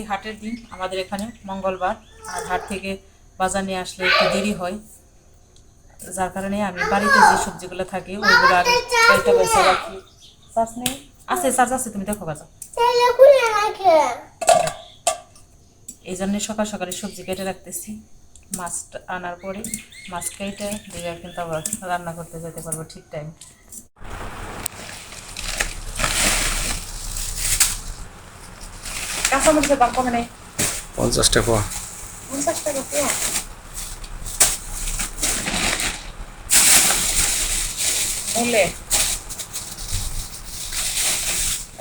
এই হাটের দিন আমাদের এখানে মঙ্গলবার, আর হাট থেকে বাজার নিয়ে আসলে একটু দেরি হয়। যার কারণে আমি বাড়িতে যে সবজিগুলো থাকে, ওইগুলো আগে কাইটা বেছে রাখি। চাষ নেই আছে, চার্জ আছে, তুমি দেখো বাজার। এই জন্য সকাল সকালে সবজি কেটে রাখতেছি। মাছ আনার পরে মাছ কেটে দিয়ে কিন্তু আবার রান্না করতে যেতে পারব ঠিক টাইম কাঁচামরিচের দাম কমে নেই। পঞ্চাশ টাকা। পঞ্চাশ টাকা পোয়া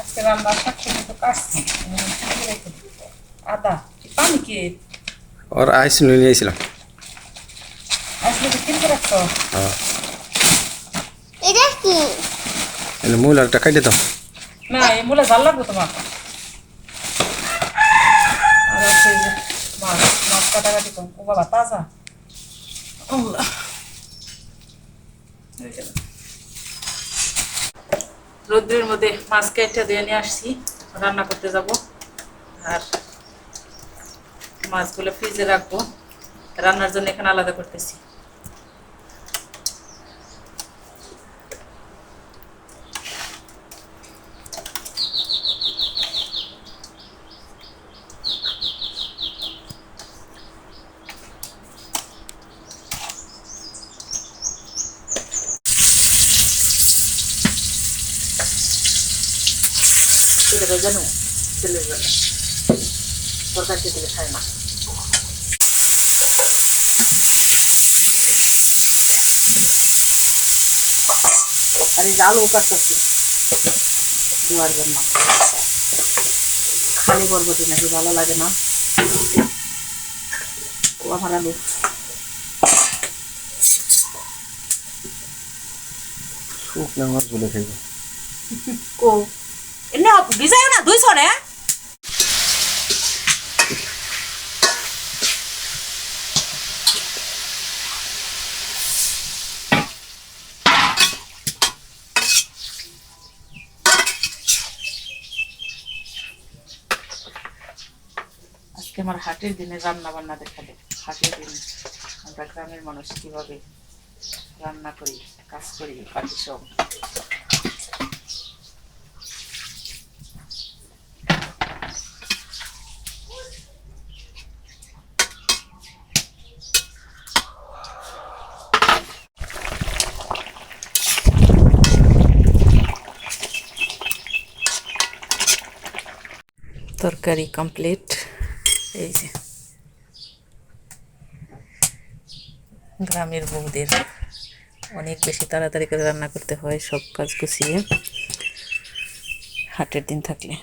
আজকে রান্না তো কাটছি। আদা পানি কি? ওর আইস নিয়ে নিয়েছিলাম। আসলে কি কিনতে রাখছো? হ্যাঁ। এটা কি? মূল একটা খাইতে দাও। না এই মূলে জাল লাগবে তোমার আর হচ্ছে এই যে মাছ মাছ কাটাকাটি কম ও বাবা তাজা। রোদ্রের মধ্যে মাছ কেটে দিয়ে নিয়ে আসছি। রান্না করতে যাব। আর মাছগুলো ফ্রিজে রাখব। রান্নার জন্য এখানে আলাদা করতেছি। ছেলেরা জানো ছেলের জন্য তরকারি দিলে খায় না। আর এই জালও কাটতেছি দেওয়ার জন্য। খালি বরবটি নাকি ভালো লাগে না? ও আমার আলু। শুকনো মাছ বলে খাইবে। কো? এনে ভিজায় না দুইশো রে আজকে আমার হাটের দিনে রান্না বান্না দেখালে হাটের দিনে আমরা গ্রামের মানুষ কীভাবে রান্না করি, কাজ করি, বাকি সব। তরকারি কমপ্লিট এই যে গ্রামের বউদের অনেক বেশি তাড়াতাড়ি করে রান্না করতে হয় সব কাজ গুছিয়ে হাটের দিন থাকলে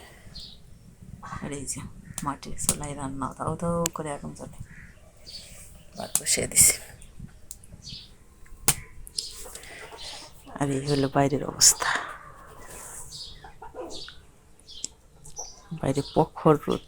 আর এই যে মাটির চোলাই রান্না দাও দাও করে আগুন চলে ভাত বসিয়ে দিছি আর এই হলো বাইরের অবস্থা বাইরে প্রখর রোদ।